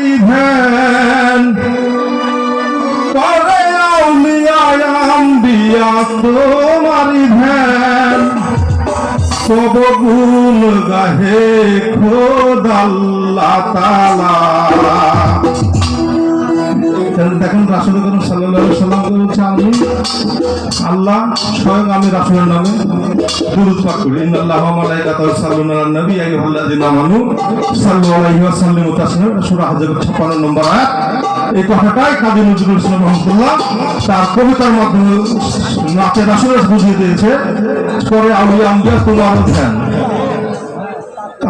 তোমারি ধ্যান করে দিয়া তোমারি ধ্যান। সব গুণ গাহে খোদাল্লা তালা দেখুন, রাসুল করিম সাল্লাহ সাল্লাম বলছে আমি আল্লাহ স্বয়ং আমি রাসুলের নামে দুরুদ পাক করি। ইন্নাল্লাহ ওয়া মালাইকাতাহু ইউসাল্লুনা আলান নবী, ইয়া আইয়ুহাল্লাযীনা আমানু সাল্লু আলাইহি ওয়া সাল্লিমু তাসলিমা। সূরা হজের 56 নম্বর আয়াত। এই কথাটাই কাজী নজরুল ইসলাম রহমতুল্লাহ তার কবিতার মাধ্যমে নাচে রাসুলের বুঝিয়ে দিয়েছে। পরে আউলিয়া তোমার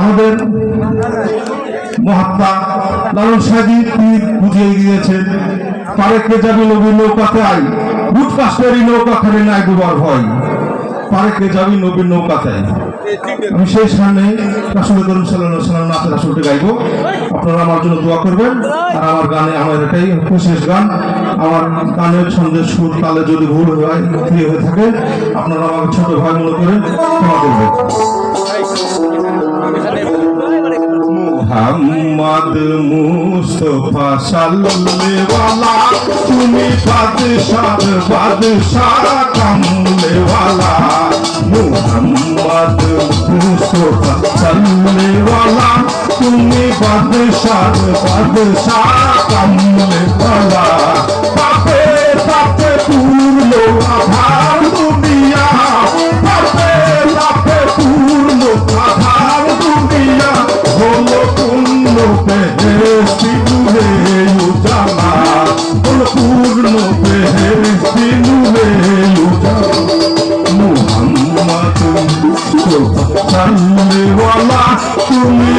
আমাদের মহাত্মা লালন সাজি তিনি বুঝিয়ে দিয়েছেন পারেকে যাবি নবী নৌকাতে আই বুট কাস্টারি নৌকা খালি নাই ডুবার ভয়। পারেকে যাবি নবীর নৌকাতে আমি সেই সামনে রাসুল করিম সাল্লাহ সাল্লাম নাচের আসলটি গাইব। আপনারা আমার জন্য দোয়া করবেন। আর আমার গানে আমার এটাই বিশেষ গান। আমার গানের সঙ্গে সুর তালে যদি ভুল হয় ক্রিয়া হয়ে থাকে আপনারা আমাকে ছোট ভাই মনে করে ক্ষমা করবেন। মোহাম্মদ মুস্তফা সাল্লেওয়ালা তুমি বাদশাহ বাদশাহ কামলেওয়ালা। মোহাম্মদ মুস্তফা সাল্লেওয়ালা তুমি বাদশাহ বাদশাহ কামলেওয়ালা। পাপে পাপে পূর্ণ আধার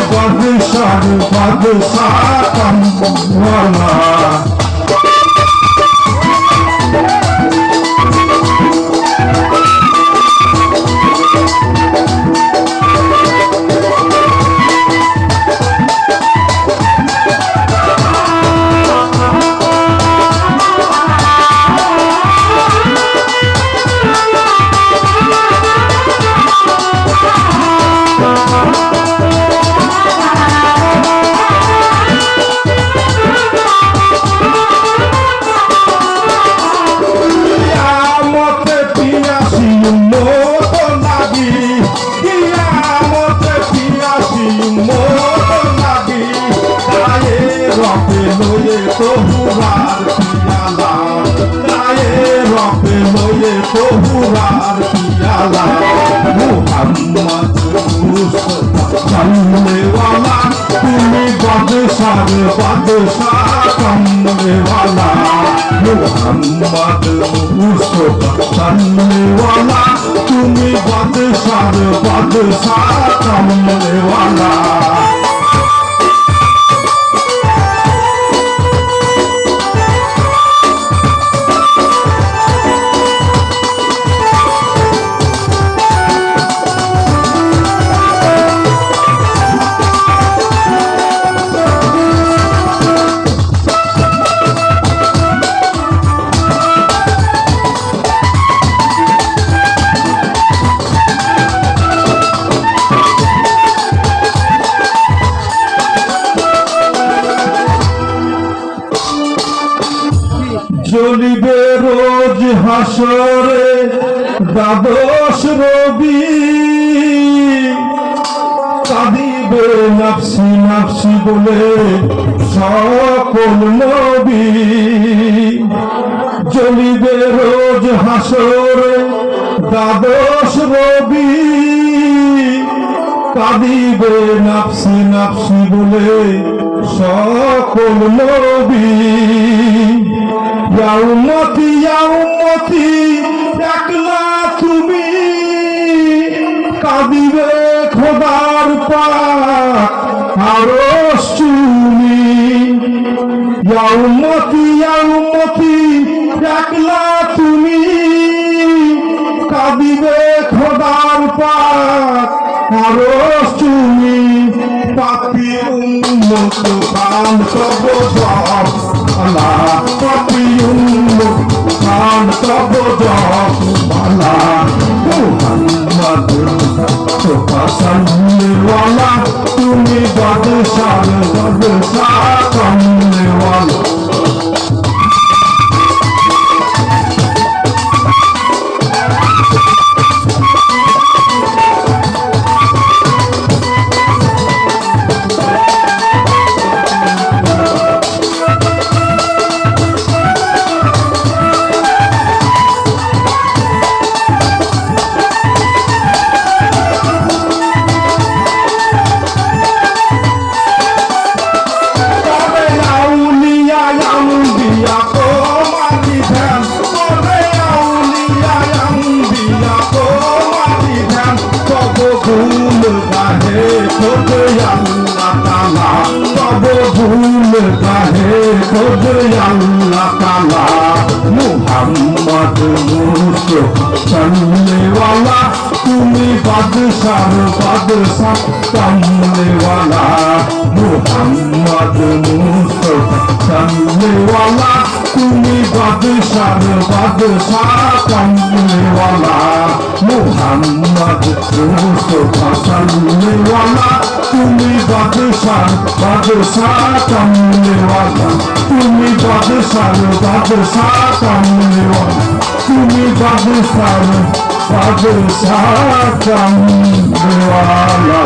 তুমি বাদশাহ বাদশাহ কামওয়ালা লয়ে তহুরার পিয়ালা মুহাম্মদ সাল্লেওয়ালা তুমি বাদশাহ বাদশাহ কমলেওয়ালা মোহাম্মদ সাল্লেওয়ালা তুমি কমলেওয়ালা হাসরে দ্বাদশ রবি। কাঁদিবে নাফসি নাফসি বলে সকল নবী। জ্বলিবে রোজ হাসরে দ্বাদশ রবি। কাঁদিবে নাফসি নাফসি বলে সকল নবী। ইয়াউমতি ইয়াউমতি একলা তুমি। কাঁদিবে খোদার পাক আরও চুনি ইয়াউমতি ইয়াউমতি একলা তুমি। কাঁদিবে খোদার পাক আরও চুনি পাপি উন্মত কান সব জপ আল্লাহ পাপি উন্মত কান সব জপ আল্লাহ মুহাম্মদ সাল্লাল্লাহু তুমি বাদশাহ বাদশাহ কম খোদে আল্লাহ তালা তব ভুল কাহে খোদে আল্লাহ তালা মুহাম্মদ মুস্তফা চলনেওয়ালা তুমি বাদশার বাদশাহ কমনেওয়ালা মুহাম্মদ মুস্তফা চলনেওয়ালা তুমি বাদশার বাদশাহ কমনেওয়ালা মুহাম্মদ মুস্তফা চলনেওয়ালা তুমি বাদশার বাদশাহ কমনেওয়ালা তুমি বাদশার বাদশাহ কমনেওয়ালা তুমি বাদশার বাদশাহ কমনেওয়ালা